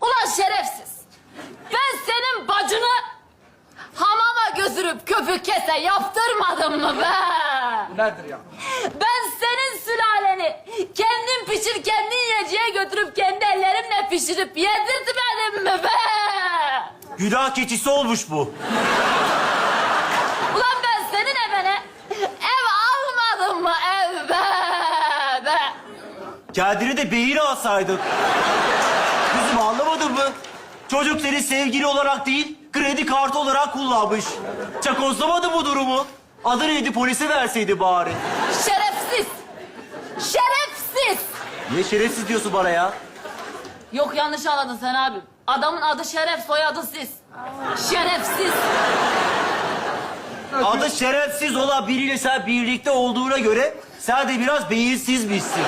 Ulan şerefsiz. Ben senin bacını hamama götürüp köpük kese yaptırmadım mı be? Bu nedir ya? Ben senin sülaleni kendin pişir kendin yiyeceğe götürüp kendi ellerimle pişirip yedirtmedim mi be? Günah keçisi olmuş bu. Ulan ben senin evine ev almadım mı ev be? be? Kendini de beyin alsaydın. Kızım anlamadın mı? Çocuk seni sevgili olarak değil, kredi kartı olarak kullanmış. Çakozlamadı bu durumu. Adı neydi polise verseydi bari. Şerefsiz. Şerefsiz. Niye şerefsiz diyorsun bana ya? Yok yanlış anladın sen abim. Adamın adı Şeref, soyadı siz. Şerefsiz. Adı şerefsiz olan biriyle sen birlikte olduğuna göre sen de biraz beyinsizmişsin.